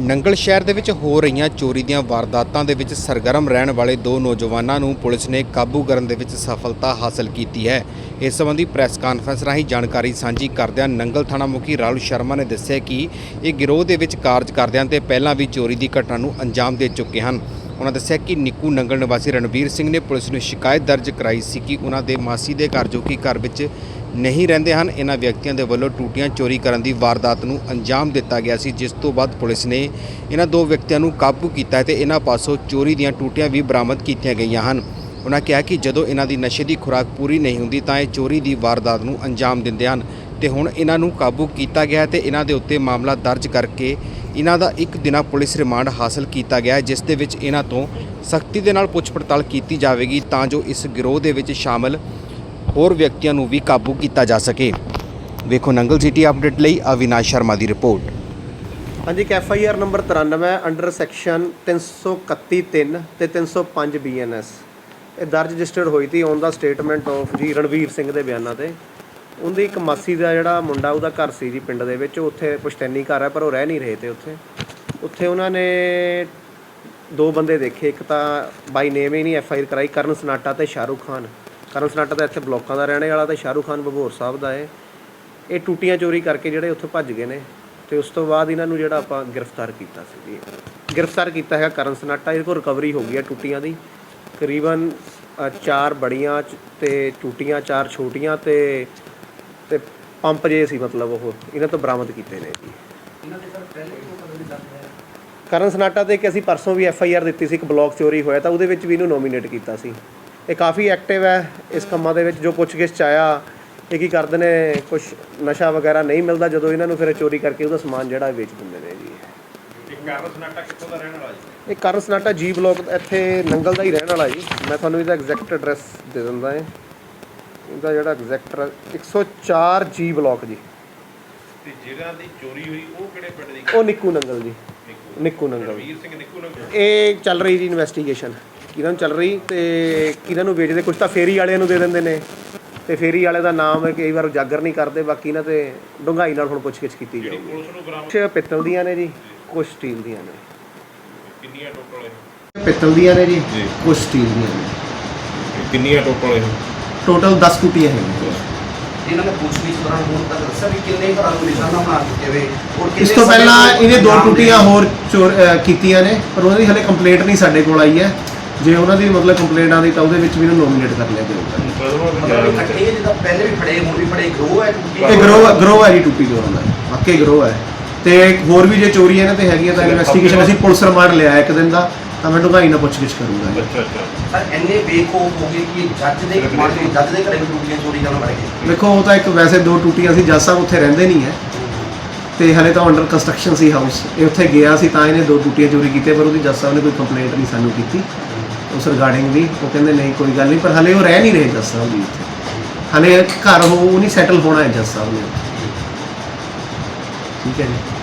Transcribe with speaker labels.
Speaker 1: ਨੰਗਲ ਸ਼ਹਿਰ ਦੇ ਵਿੱਚ ਹੋ ਰਹੀਆਂ ਚੋਰੀ ਦੀਆਂ ਵਾਰਦਾਤਾਂ ਦੇ ਵਿੱਚ ਸਰਗਰਮ ਰਹਿਣ ਵਾਲੇ ਦੋ ਨੌਜਵਾਨਾਂ ਨੂੰ ਪੁਲਿਸ ਨੇ ਕਾਬੂ ਕਰਨ ਦੇ ਵਿੱਚ ਸਫਲਤਾ ਹਾਸਲ ਕੀਤੀ ਹੈ। ਇਸ ਸੰਬੰਧੀ ਪ੍ਰੈਸ ਕਾਨਫਰੰਸ ਰਾਹੀਂ ਜਾਣਕਾਰੀ ਸਾਂਝੀ ਕਰਦਿਆਂ ਨੰਗਲ ਥਾਣਾ ਮੁਖੀ ਰਾਹੁਲ ਸ਼ਰਮਾ ਨੇ ਦੱਸਿਆ ਕਿ ਇਹ ਗਿਰੋਹ ਦੇ ਵਿੱਚ ਕਾਰਜ ਕਰਦਿਆਂ ਤੇ ਪਹਿਲਾਂ ਵੀ ਚੋਰੀ ਦੀ ਘਟਨਾ ਨੂੰ ਅੰਜਾਮ ਦੇ ਚੁੱਕੇ ਹਨ। ਉਹਨਾਂ ਦੱਸਿਆ ਕਿ ਨਿੱਕੂ ਨੰਗਲ ਨਿਵਾਸੀ ਰਣਵੀਰ ਸਿੰਘ ਨੇ ਪੁਲਿਸ ਨੂੰ ਸ਼ਿਕਾਇਤ ਦਰਜ ਕਰਾਈ ਸੀ ਕਿ ਉਹਨਾਂ ਦੇ ਮਾਸੀ ਦੇ ਘਰ ਜੋ ਕਿ ਘਰ ਵਿੱਚ ਨਹੀਂ ਰਹਿੰਦੇ ਹਨ, ਇਹਨਾਂ ਵਿਅਕਤੀਆਂ ਦੇ ਵੱਲੋਂ ਟੂਟੀਆਂ ਚੋਰੀ ਕਰਨ ਦੀ ਵਾਰਦਾਤ ਨੂੰ ਅੰਜਾਮ ਦਿੱਤਾ ਗਿਆ ਸੀ, ਜਿਸ ਤੋਂ ਬਾਅਦ ਪੁਲਿਸ ਨੇ ਇਹਨਾਂ ਦੋ ਵਿਅਕਤੀਆਂ ਨੂੰ ਕਾਬੂ ਕੀਤਾ ਹੈ ਤੇ ਇਹਨਾਂ ਪਾਸੋਂ ਚੋਰੀ ਦੀਆਂ ਟੂਟੀਆਂ ਵੀ ਬਰਾਮਦ ਕੀਤੀਆਂ ਗਈਆਂ ਹਨ। ਉਹਨਾਂ ਕਿਹਾ ਕਿ ਜਦੋਂ ਇਹਨਾਂ ਦੀ ਨਸ਼ੇ ਦੀ ਖੁਰਾਕ ਪੂਰੀ ਨਹੀਂ ਹੁੰਦੀ ਤਾਂ ਇਹ ਚੋਰੀ ਦੀ ਵਾਰਦਾਤ ਨੂੰ ਅੰਜਾਮ ਦਿੰਦੇ ਹਨ ਤੇ ਹੁਣ ਇਹਨਾਂ ਨੂੰ ਕਾਬੂ ਕੀਤਾ ਗਿਆ ਹੈ ਤੇ ਇਹਨਾਂ ਦੇ ਉੱਤੇ ਮਾਮਲਾ ਦਰਜ ਕਰਕੇ ਇਹਨਾਂ ਦਾ ਇੱਕ ਦਿਨਾ ਪੁਲਿਸ ਰਿਮਾਂਡ ਹਾਸਲ ਕੀਤਾ ਗਿਆ ਜਿਸ ਦੇ ਵਿੱਚ ਇਹਨਾਂ ਤੋਂ ਸਖਤੀ ਦੇ ਨਾਲ ਪੁੱਛ ਪੜਤਾਲ ਕੀਤੀ ਜਾਵੇਗੀ ਤਾਂ ਜੋ ਇਸ ਗਿਰੋਹ ਦੇ ਵਿੱਚ ਸ਼ਾਮਲ ਹੋਰ ਵਿਅਕਤੀਆਂ ਨੂੰ ਵੀ ਕਾਬੂ ਕੀਤਾ ਜਾ ਸਕੇ। ਵੇਖੋ ਨੰਗਲ ਸਿਟੀ ਅਪਡੇਟ ਲਈ ਅਵਿਨਾਸ਼ ਸ਼ਰਮਾ ਦੀ ਰਿਪੋਰਟ।
Speaker 2: ਹਾਂਜੀ, ਇੱਕ F I R number 93 under section 331 ਤੇ 305 ਬੀਐਨਐਸ ਇਹ ਦਰਜ ਰਜਿਸਟਰਡ ਹੋਈ ਸੀ ਔਨ ਦਾ ਸਟੇਟਮੈਂਟ ਆਫ ਜੀ ਰਣਵੀਰ ਸਿੰਘ ਦੇ ਬਿਆਨਾਂ ਤੇ। ਉਹਦੀ ਇੱਕ ਮਾਸੀ ਦਾ ਜਿਹੜਾ ਮੁੰਡਾ ਉਹਦਾ ਘਰ ਸੀ ਜੀ ਪਿੰਡ ਦੇ ਵਿੱਚ ਉੱਥੇ ਪੁਸ਼ਤੈਨੀ ਘਰ ਹੈ ਪਰ ਉਹ ਰਹਿ ਨਹੀਂ ਰਹੇ ਤੇ ਉੱਥੇ। ਉੱਥੇ ਉਹਨਾਂ ਨੇ ਦੋ ਬੰਦੇ ਦੇਖੇ, ਇੱਕ ਤਾਂ ਬਾਈ ਨੇਮ ਹੀ ਨਹੀਂ ਐਫ ਆਈ ਆਰ ਕਰਾਈ, ਕਰਨ ਸਨਾਟਾ ਤੇ ਸ਼ਾਹਰੁਖ ਖਾਨ। ਕਰਨ ਸਨਾਟਾ ਤਾਂ ਇੱਥੇ ਬਲੋਕਾਂ ਦਾ ਰਹਿਣੇ ਵਾਲਾ ਤੇ ਸ਼ਾਹਰੁਖ ਖਾਨ ਬਭੋਰ ਸਾਹਿਬ ਦਾ ਹੈ ਇਹ ਟੂਟੀਆਂ ਚੋਰੀ ਕਰਕੇ ਜਿਹੜੇ ਉੱਥੇ ਭੱਜ ਗਏ ਨੇ ਤੇ ਉਸ ਤੋਂ ਬਾਅਦ ਇਹਨਾਂ ਨੂੰ ਜਿਹੜਾ ਆਪਾਂ ਗ੍ਰਿਫਤਾਰ ਕੀਤਾ ਸੀ ਜੀ। ਗ੍ਰਿਫਤਾਰ ਕੀਤਾ ਹੈਗਾ ਕਰਨ ਸਨਾਟਾ, ਇਹਦੇ ਕੋਲ ਰਿਕਵਰੀ ਹੋ ਗਈ ਹੈ ਟੂਟੀਆਂ ਦੀ। ਕਰੀਬਨ ਚਾਰ ਬੜੀਆਂ ਚ- ਤੇ ਟੂਟੀਆਂ, ਚਾਰ ਛੋਟੀਆਂ ਤੇ ਤੇ ਪੰਪ ਜੇ ਸੀ ਮਤਲਬ ਉਹ ਇਹਨਾਂ ਤੋਂ ਬਰਾਮਦ ਕੀਤੇ ਨੇ ਜੀ। ਕਰਨ ਸਨਾਟਾ ਤੇ ਕਿ ਅਸੀਂ ਪਰਸੋਂ ਵੀ ਐਫ ਆਈ ਆਰ ਦਿੱਤੀ ਸੀ ਇੱਕ ਬਲੌਕ ਚੋਰੀ ਹੋਇਆ ਤਾਂ ਉਹਦੇ ਵਿੱਚ ਵੀ ਇਹਨੂੰ ਨੋਮੀਨੇਟ ਕੀਤਾ ਸੀ। ਇਹ ਕਾਫੀ ਐਕਟਿਵ ਹੈ ਇਸ ਕੰਮਾਂ ਦੇ ਵਿੱਚ ਜੋ ਪੁੱਛਗਿੱਛ ਚ ਆਇਆ ਇਹ ਕੀ ਕਰਦੇ ਨੇ ਕੁਝ ਨਸ਼ਾ ਵਗੈਰਾ ਨਹੀਂ ਮਿਲਦਾ ਜਦੋਂ ਇਹਨਾਂ ਨੂੰ ਫਿਰ ਚੋਰੀ ਕਰਕੇ ਉਹਦਾ ਸਮਾਨ ਜਿਹੜਾ ਵੇਚ ਦਿੰਦੇ ਨੇ ਜੀ। ਇਹ ਕਰਨ ਸਨਾਟਾ ਜੀ? ਬਲੌਕ ਇੱਥੇ ਨੰਗਲ ਦਾ ਹੀ ਰਹਿਣ ਵਾਲਾ ਜੀ। ਮੈਂ ਤੁਹਾਨੂੰ ਇਹਦਾ ਐਗਜ਼ੈਕਟ ਐਡਰੈਸ ਦੇ ਦਿੰਦਾ ਹਾਂ। ਇਹਦਾ ਜਿਹੜਾ ਐਗਜ਼ੈਕਟ 104 ਜੀ ਬਲੌਕ ਜੀ।
Speaker 3: ਤੇ ਜਿਹੜਾ ਦੀ ਚੋਰੀ ਹੋਈ ਉਹ ਕਿਹੜੇ ਪਿੰਡ ਦੀ
Speaker 2: ਉਹ ਨਿੱਕੂ ਨੰਗਲ ਜੀ। ਨਿੱਕੂ। ਨੰਗਲ।
Speaker 3: ਵੀਰ ਸਿੰਘ ਨਿੱਕੂ ਨੰਗਲ।
Speaker 2: ਇਹ ਚੱਲ ਰਹੀ ਜੀ ਇਨਵੈਸਟੀਗੇਸ਼ਨ ਕਿਹਨਾਂ ਨੂੰ ਚੱਲ ਰਹੀ ਤੇ ਕਿਹਨਾਂ ਨੂੰ ਵੇਚਦੇ ਕੁਝ ਤਾਂ ਫੇਰੀ ਵਾਲਿਆਂ ਨੂੰ ਦੇ ਦਿੰਦੇ ਨੇ। ਤੇ ਫੇਰੀ ਵਾਲੇ ਦਾ ਨਾਮ ਹੈ ਕਈ ਵਾਰ ਉਜਾਗਰ ਨਹੀਂ ਕਰਦੇ ਬਾਕੀ ਇਹਨਾਂ ਤੇ ਡੂੰਘਾਈ ਨਾਲ ਹੁਣ ਪੁੱਛਗਿੱਛ ਕੀਤੀ ਜਾਊਗੀ। ਕੁਝ ਪਿੱਤਲ ਦੀਆਂ ਨੇ ਜੀ ਕੁਝ ਸਟੀਲ ਦੀਆਂ ਨੇ।
Speaker 3: ਕਿੰਨੀਆਂ ਟੋਟਲ ਇਹ?
Speaker 2: ਪਿੱਤਲ ਦੀਆਂ ਨੇ ਜੀ। ਕੁਝ ਸਟੀਲ ਦੀਆਂ ਨੇ।
Speaker 3: ਕਿੰਨੀਆਂ ਟੋਟਲ ਇਹ?
Speaker 2: ਟੋਟਲ 10 ਟੂਟੀਆਂ ਹੈਗੀਆਂ
Speaker 4: ਇਹਨਾਂ ਨੇ ਪੁੱਛਗਿੱਛ ਦੌਰਾਨ ਹੁਣ ਤੱਕ ਦੱਸਿਆ ਵੀ ਕਿੰਨੇ ਘਰਾਂ ਨੂੰ ਨਿਸ਼ਾਨਾ ਬਣਾ ਚੁੱਕੇ ਵੇ ਔਰ ਕਿੰਨੇ
Speaker 2: ਇਸ ਤੋਂ ਪਹਿਲਾਂ ਇਹਨੇ ਦੋ ਟੂਟੀਆਂ ਹੋਰ ਚੋਰ ਕੀਤੀਆਂ ਨੇ ਪਰ ਉਹਨਾਂ ਦੀ ਹਲੇ ਕੰਪਲੇਂਟ ਨਹੀਂ ਸਾਡੇ ਕੋਲ ਆਈ ਹੈ। ਜੇ ਉਹਨਾਂ ਦੀ ਮਤਲਬ ਕੰਪਲੇਂਟ ਆਉਂਦੀ ਤਾਂ ਉਹਦੇ ਵਿੱਚ ਵੀ ਇਹਨੂੰ ਨੋਮੀਨੇਟ ਕਰ ਲਿਆ ਜਾਊਗਾ।
Speaker 4: ਮਤਲਬ ਇਕੱਠੇ ਜਿੱਦਾਂ ਪਹਿਲੇ ਵੀ ਫੜੇ ਹੁਣ ਵੀ ਫੜੇ ਗਰੋ ਹੈ ਟੁੱਟੀ
Speaker 2: ਇਹ ਗਰੋ ਗਰੋ ਹੈ ਜੀ ਟੂਟੀ ਚੋਰਾਂ ਦਾ। ਵਾਕਈ ਗਰੋ ਹੈ। ਤੇ ਹੋਰ ਵੀ ਜੇ ਚੋਰੀ ਇਹਨਾਂ ਤੇ ਹੈਗੀਆਂ ਤਾਂ ਇਨਵੈਸਟੀਗੇਸ਼ਨ ਅਸੀਂ ਪੁਲਿਸ ਰਿਮਾਂਡ ਲਿਆ ਇੱਕ ਦਿਨ ਦਾ। ਤਾਂ ਮੈਂ ਡੂੰਘਾਈ ਨਾਲ ਪੁੱਛਗਿੱਛ ਕਰੂੰਗਾ। ਜੀ।
Speaker 3: ਅੱਛਾ ਅੱਛਾ।
Speaker 4: ਸਰ ਇੰਨੇ ਬੇਖੌਫ ਹੋ ਗਏ ਕਿ ਜੱਜ ਦੇ ਮਾਨ ਜੱਜ ਦੇ ਘਰੇ ਵੀ ਟੁੱਟੀਆਂ ਚੋਰੀ ਕਰਨ ਵੜ ਗਏ।
Speaker 2: ਵੇਖੋ ਉਹ ਤਾਂ ਇੱਕ ਵੈਸੇ ਦੋ ਟੂਟੀਆਂ ਸੀ ਜੱਜ ਸਾਹਿਬ ਉੱਥੇ ਰਹਿੰਦੇ ਨਹੀਂ ਹੈ। ਤੇ ਹਲੇ ਤਾਂ ਅੰਡਰ ਕੰਸਟਰਕਸ਼ਨ ਸੀ ਹਾਊਸ ਇਹ ਉੱਥੇ ਗਿਆ ਸੀ ਤਾਂ ਇਹਨੇ ਦੋ ਟੂਟੀਆਂ ਚੋਰੀ ਕੀਤੇ ਪਰ ਉਹਦੀ ਜੱਜ ਸਾਹਿਬ ਨੇ ਕੋਈ ਕੰਪਲੇਂਟ ਨਹੀਂ ਸਾਨੂੰ ਕੀਤੀ। ਉਸ ਰਿਗਾਰਡਿੰਗ ਦੀ ਉਹ ਕਹਿੰਦੇ ਨਹੀਂ ਕੋਈ ਗੱਲ ਨਹੀਂ ਪਰ ਹਲੇ ਉਹ ਰਹਿ ਨਹੀਂ ਰਹੇ ਜੱਜ ਸਾਹਿਬ ਜੀ ਉੱਥੇ ਹਲੇ ਘਰ ਉਹ ਉਹ ਨਹੀਂ ਸੈਟਲ ਹੋਣਾ ਹੈ ਜੱਜ ਸਾਹਿਬ ਨੇ। ਠੀਕ ਹੈ ਜੀ।